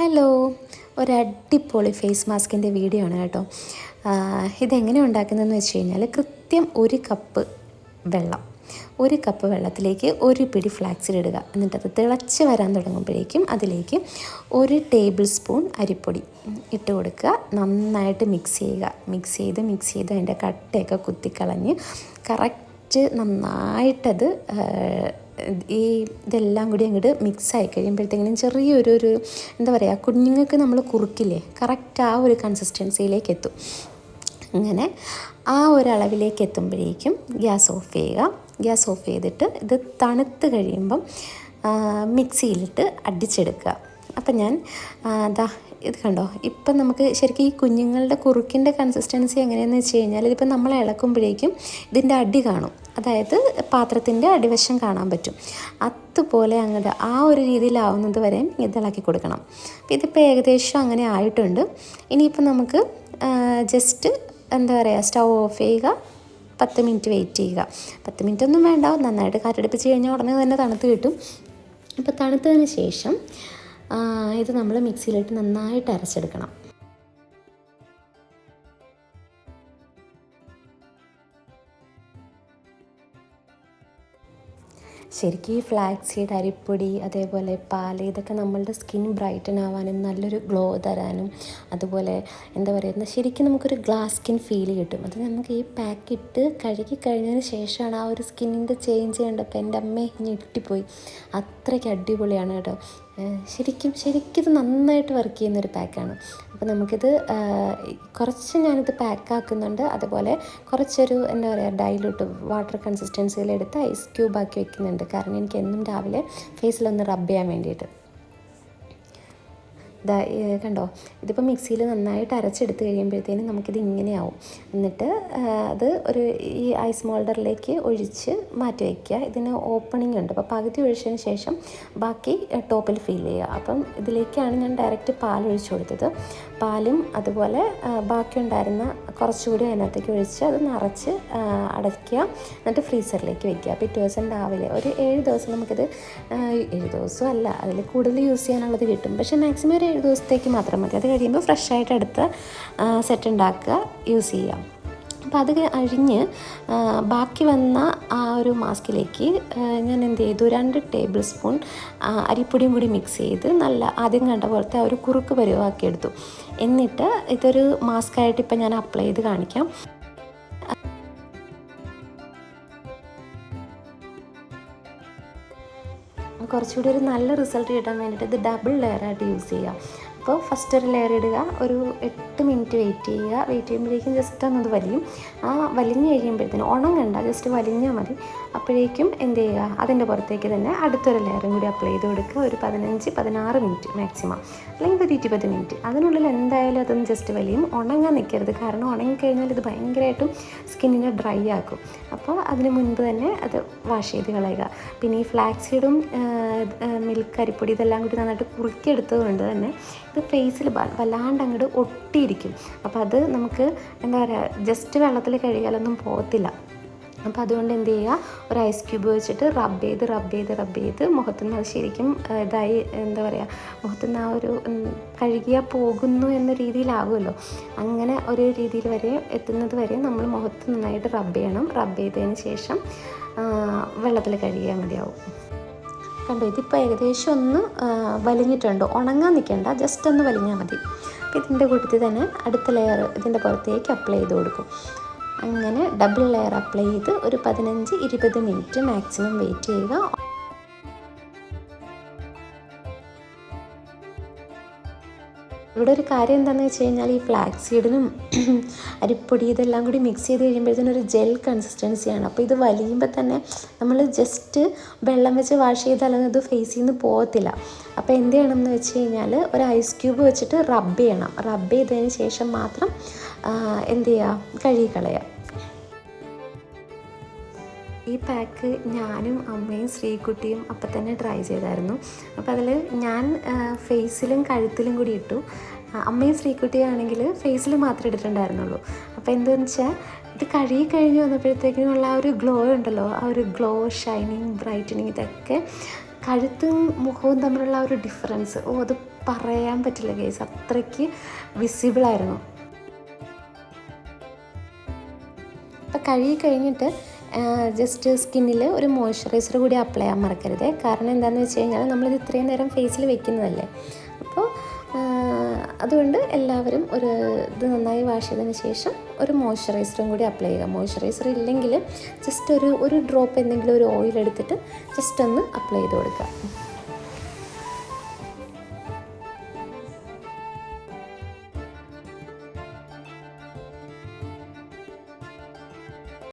Hello ഒരു അടിപൊളി face മാസ്കിന്റെ video ആണ് കേട്ടോ. ഇതെങ്ങനെ ഉണ്ടാക്കുന്നതെന്ന് വെച്ച് കഴിഞ്ഞാൽ കൃത്യം ഒരു കപ്പ് വെള്ളം ഒരു കപ്പ് വെള്ളത്തിലേക്ക് ഒരു പിടി ഫ്ലാക്സിൽ ഇടുക. എന്നിട്ട് അത് തിളച്ച് വരാൻ തുടങ്ങുമ്പോഴേക്കും അതിലേക്ക് ഒരു ടേബിൾ സ്പൂൺ അരിപ്പൊടി ഇട്ട് കൊടുക്കുക. നന്നായിട്ട് മിക്സ് ചെയ്യുക. മിക്സ് ചെയ്ത് മിക്സ് ചെയ്ത് അതിന്റെ കട്ടയൊക്കെ കുത്തിക്കളഞ്ഞ് കറക്റ്റ് നന്നായിട്ടത് ഈ ഇതെല്ലാം കൂടി അങ്ങോട്ട് മിക്സ് ആയി കഴിയുമ്പോഴത്തേക്കിനും ചെറിയൊരു ഒരു എന്താ പറയുക കുഞ്ഞുങ്ങൾക്ക് നമ്മൾ കുറുക്കില്ലേ കറക്റ്റ് ആ ഒരു കൺസിസ്റ്റൻസിയിലേക്ക് എത്തും. അങ്ങനെ ആ ഒരളവിലേക്ക് എത്തുമ്പോഴേക്കും ഗ്യാസ് ഓഫ് ചെയ്യുക. ഗ്യാസ് ഓഫ് ചെയ്തിട്ട് ഇത് തണുത്ത് കഴിയുമ്പം മിക്സിയിലിട്ട് അടിച്ചെടുക്കുക. അപ്പം ഞാൻ ദാ ഇത് കണ്ടോ? ഇപ്പം നമുക്ക് ശരിക്കും ഈ കുഞ്ഞുങ്ങളുടെ കുറുക്കിന്റെ കൺസിസ്റ്റൻസി എങ്ങനെയാണെന്ന് വെച്ച് കഴിഞ്ഞാൽ ഇതിപ്പോൾ നമ്മൾ ഇളക്കുമ്പോഴേക്കും ഇതിന്റെ അടി കാണും. അതായത് പാത്രത്തിന്റെ അടിവശം കാണാൻ പറ്റും. അതുപോലെ അങ്ങോട്ട് ആ ഒരു രീതിയിലാവുന്നത് വരെയും ഇത് ഇളക്കി കൊടുക്കണം. അപ്പോൾ ഇതിപ്പോൾ ഏകദേശം അങ്ങനെ ആയിട്ടുണ്ട്. ഇനിയിപ്പോൾ നമുക്ക് ജസ്റ്റ് എന്താ പറയുക സ്റ്റൗ ഓഫ് ചെയ്യുക. പത്ത് മിനിറ്റ് വെയിറ്റ് ചെയ്യുക. പത്ത് മിനിറ്റ് ഒന്നും വേണ്ട. നന്നായിട്ട് കാറ്റടുപ്പിച്ച് കഴിഞ്ഞാൽ ഉടനെ തന്നെ തണുത്ത് കിട്ടും. അപ്പോൾ തണുത്തതിന് ശേഷം ഇത് നമ്മൾ മിക്സിയിലിട്ട് നന്നായിട്ട് അരച്ചെടുക്കണം. ശരിക്കും ഈ ഫ്ലാക്സ് സീഡ് അരിപ്പൊടി അതേപോലെ പാൽ ഇതൊക്കെ നമ്മളുടെ സ്കിൻ ബ്രൈറ്റൻ ആവാനും നല്ലൊരു ഗ്ലോ തരാനും അതുപോലെ എന്താ പറയുക ശരിക്കും നമുക്കൊരു ഗ്ലാസ് സ്കിൻ ഫീൽ കിട്ടും. അത് നമുക്ക് ഈ പാക്ക് ഇട്ട് കഴുകി കഴിഞ്ഞതിന് ശേഷമാണ് ആ ഒരു സ്കിന്നിന്റെ ചേഞ്ച് ചെയ്യേണ്ടപ്പോൾ എന്റെ അമ്മയെ ഞെട്ടിപ്പോയി. അത്രയ്ക്ക് അടിപൊളിയാണ് കേട്ടോ. ശരിക്കും ശരിക്കും ഇത് നന്നായിട്ട് വർക്ക് ചെയ്യുന്നൊരു പാക്കാണ് അപ്പോൾ നമുക്കിത് കുറച്ച് ഞാനിത് പാക്കാക്കുന്നുണ്ട് അതുപോലെ കുറച്ചൊരു എന്താ പറയുക ഡൈലൂട്ട് വാട്ടർ കൺസിസ്റ്റൻസിയിലെടുത്ത് ഐസ് ക്യൂബാക്കി വെക്കുന്നുണ്ട്. കാരണം എനിക്ക് എന്നും രാവിലെ ഫേസിലൊന്ന് റബ്ബ് ചെയ്യാൻ വേണ്ടിയിട്ട്. ഇതാ കണ്ടോ? ഇതിപ്പോൾ മിക്സിയിൽ നന്നായിട്ട് അരച്ചെടുത്ത് കഴിയുമ്പോഴത്തേനും നമുക്കിത് ഇങ്ങനെയാവും. എന്നിട്ട് അത് ഒരു ഈ ഐസ് മോൾഡറിലേക്ക് ഒഴിച്ച് മാറ്റി വയ്ക്കുക ഇതിന് ഓപ്പണിംഗ് ഉണ്ട്. അപ്പോൾ പകുതി ഒഴിച്ചതിന് ശേഷം ബാക്കി ടോപ്പിൽ ഫിൽ ചെയ്യുക. അപ്പം ഇതിലേക്കാണ് ഞാൻ ഡയറക്റ്റ് പാൽ ഒഴിച്ചു കൊടുത്തത്. പാലും അതുപോലെ ബാക്കി ഉണ്ടായിരുന്ന കുറച്ചുകൂടി അതിനകത്തേക്ക് ഒഴിച്ച് അത് നിറച്ച് അടയ്ക്കുക. എന്നിട്ട് ഫ്രീസറിലേക്ക് വയ്ക്കുക പിറ്റേ ദിവസം രാവിലെ ഒരു ഏഴ് ദിവസം നമുക്കിത് ഏഴ് ദിവസം അല്ല അതിൽ കൂടുതൽ യൂസ് ചെയ്യാനുള്ളത് കിട്ടും. പക്ഷേ മാക്സിമം ഒരു ഏഴ് ദിവസത്തേക്ക് മാത്രം മതി. അത് കഴിയുമ്പോൾ ഫ്രഷ് ആയിട്ട് അടുത്ത സെറ്റ് ഉണ്ടാക്കുക യൂസ് ചെയ്യാം അപ്പോൾ അത് അഴിഞ്ഞ് ബാക്കി വന്ന ആ ഒരു മാസ്കിലേക്ക് ഞാൻ എന്ത് ചെയ്തു? രണ്ട് ടേബിൾ സ്പൂൺ അരിപ്പൊടിയും കൂടി മിക്സ് ചെയ്ത് നല്ല ആദ്യം കണ്ട പോലത്തെ ഒരു കുറുക്ക് പരുവാക്കി എടുത്തു. എന്നിട്ട് ഇതൊരു മാസ്കായിട്ട് ഇപ്പം ഞാൻ അപ്ലൈ ചെയ്ത് കാണിക്കാം. കുറച്ചുകൂടി ഒരു നല്ല റിസൾട്ട് കിട്ടാൻ വേണ്ടിയിട്ട് ഇത് ഡബിൾ ലെയറായിട്ട് യൂസ് ചെയ്യുക അപ്പോൾ ഫസ്റ്റ് ഒരു ലെയർ ഇടുക ഒരു എട്ട് മിനിറ്റ് വെയിറ്റ് ചെയ്യുക. വെയിറ്റ് ചെയ്യുമ്പോഴേക്കും ജസ്റ്റ് ഒന്നത് വലിയും. ആ വലിഞ്ഞ് കഴിയുമ്പോഴത്തേനും ഉണങ്ങണ്ട ജസ്റ്റ് വലിഞ്ഞാൽ മതി. അപ്പോഴേക്കും എന്ത് ചെയ്യുക? അതിന്റെ പുറത്തേക്ക് തന്നെ അടുത്തൊരു ലെയറും കൂടി അപ്ലൈ ചെയ്ത് കൊടുക്കുക. ഒരു പതിനഞ്ച് പതിനാറ് മിനിറ്റ് മാക്സിമം അല്ലെങ്കിൽ ഒരു ഇരുപത് മിനിറ്റ് അതിനുള്ളിൽ എന്തായാലും അതൊന്ന് ജസ്റ്റ് വലിയും. ഉണങ്ങാൻ നിൽക്കരുത്. കാരണം ഉണങ്ങിക്കഴിഞ്ഞാൽ ഇത് ഭയങ്കരമായിട്ടും സ്കിന്നിനെ ഡ്രൈ ആക്കും. അപ്പോൾ അതിന് മുൻപ് തന്നെ അത് വാഷ് ചെയ്ത് കളയുക. പിന്നെ ഈ ഫ്ലാക്സീഡും മിൽക്ക് അരിപ്പൊടി ഇതെല്ലാം കൂടി നന്നായിട്ട് കുറുക്കിയെടുത്തത് കൊണ്ട് തന്നെ ഇത് ഫേസിൽ വല്ലാണ്ട് അങ്ങോട്ട് ഒട്ടിയിരിക്കും. അപ്പോൾ അത് നമുക്ക് എന്താ പറയുക ജസ്റ്റ് വെള്ളത്തിൽ കഴുകിയാലൊന്നും പോകത്തില്ല. അപ്പോൾ അതുകൊണ്ട് എന്ത് ചെയ്യുക? ഒരു ഐസ് ക്യൂബ് വെച്ചിട്ട് റബ്ബ് ചെയ്ത് റബ്ബ് ചെയ്ത് റബ്ബ് ചെയ്ത് മുഖത്തു നിന്ന് അത് ശരിക്കും ഇതായി എന്താ പറയുക മുഖത്തു നിന്ന് ആ ഒരു കഴുകിയാൽ പോകുന്നു എന്ന രീതിയിലാകുമല്ലോ. അങ്ങനെ ഒരു രീതിയിൽ വരെ എത്തുന്നത് വരെ നമ്മൾ മുഖത്ത് നന്നായിട്ട് റബ്ബ് ചെയ്യണം. റബ്ബ് ചെയ്തതിന് ശേഷം വെള്ളത്തിൽ കഴുകിയാൽ മതിയാവും. കണ്ടോ ഇതിപ്പോൾ ഏകദേശം ഒന്ന് വലിഞ്ഞിട്ടുണ്ട്. ഉണങ്ങാൻ നിൽക്കേണ്ട ജസ്റ്റ് ഒന്ന് വലിഞ്ഞാൽ മതി. ഇതിന്റെ കൂട്ടത്തിൽ തന്നെ അടുത്ത ലെയർ ഇതിന്റെ പുറത്തേക്ക് അപ്ലൈ ചെയ്ത് കൊടുക്കും. അങ്ങനെ ഡബിൾ ലെയർ അപ്ലൈ ചെയ്ത് ഒരു പതിനഞ്ച് ഇരുപത് മിനിറ്റ് മാക്സിമം വെയിറ്റ് ചെയ്യുക. ഇവിടെ ഒരു കാര്യം എന്താണെന്ന് വെച്ച് കഴിഞ്ഞാൽ ഈ ഫ്ലാക്സ് സീഡിനും അരിപ്പൊടി ഇതെല്ലാം കൂടി മിക്സ് ചെയ്ത് കഴിയുമ്പോഴത്തേനും ഒരു ജെൽ കൺസിസ്റ്റൻസിയാണ് അപ്പോൾ ഇത് വലിയുമ്പോൾ തന്നെ നമ്മൾ ജസ്റ്റ് വെള്ളം വെച്ച് വാഷ് ചെയ്താലൊന്നും ഇത് ഫേസിൽ നിന്ന് പോകത്തില്ല. അപ്പോൾ എന്ത് ചെയ്യണം എന്ന് വെച്ച് കഴിഞ്ഞാൽ ഒരു ഐസ് ക്യൂബ് വെച്ചിട്ട് റബ്ബ് ചെയ്യണം. റബ്ബ് ചെയ്തതിന് ശേഷം മാത്രം എന്ത് ചെയ്യുക? കഴുകിക്കളയുക ഈ പാക്ക് ഞാനും അമ്മയും ശ്രീകുട്ടിയും അപ്പം തന്നെ ട്രൈ ചെയ്തായിരുന്നു. അപ്പോൾ അതിൽ ഞാൻ ഫേസിലും കഴുത്തിലും കൂടി ഇട്ടു. അമ്മയും ശ്രീകുട്ടിയാണെങ്കിൽ ഫേസിൽ മാത്രമേ ഇട്ടിട്ടുണ്ടായിരുന്നുള്ളൂ. അപ്പോൾ എന്താണെന്ന് വെച്ചാൽ ഇത് കഴുകി കഴിഞ്ഞ് വന്നപ്പോഴത്തേക്കിനുള്ള ആ ഒരു ഗ്ലോ ഉണ്ടല്ലോ ആ ഒരു ഗ്ലോ ഷൈനിങ് ബ്രൈറ്റനിങ് ഇതൊക്കെ കഴുത്തും മുഖവും തമ്മിലുള്ള ആ ഒരു ഡിഫറൻസ് ഓ അത് പറയാൻ പറ്റില്ല കേസ് അത്രയ്ക്ക് വിസിബിളായിരുന്നു അപ്പോൾ കഴുകി കഴിഞ്ഞിട്ട് ജസ്റ്റ് സ്കിന്നിൽ ഒരു മോയ്സ്ചറൈസർ കൂടി അപ്ലൈ ചെയ്യാൻ മറക്കരുത്. കാരണം എന്താണെന്ന് വെച്ച് കഴിഞ്ഞാൽ നമ്മളിത് ഇത്രയും നേരം ഫേസിൽ വെക്കുന്നതല്ലേ. അപ്പോൾ അതുകൊണ്ട് എല്ലാവരും ഒരു ഇത് നന്നായി വാഷ് ചെയ്തതിന് ശേഷം ഒരു മോയ്സ്ചറൈസറും കൂടി അപ്ലൈ ചെയ്യുക. മോയ്സ്ചറൈസർ ഇല്ലെങ്കിൽ ജസ്റ്റ് ഒരു ഒരു ഡ്രോപ്പ് എന്തെങ്കിലും ഒരു ഓയിൽ എടുത്തിട്ട് ജസ്റ്റ് ഒന്ന് അപ്ലൈ ചെയ്ത് കൊടുക്കുക.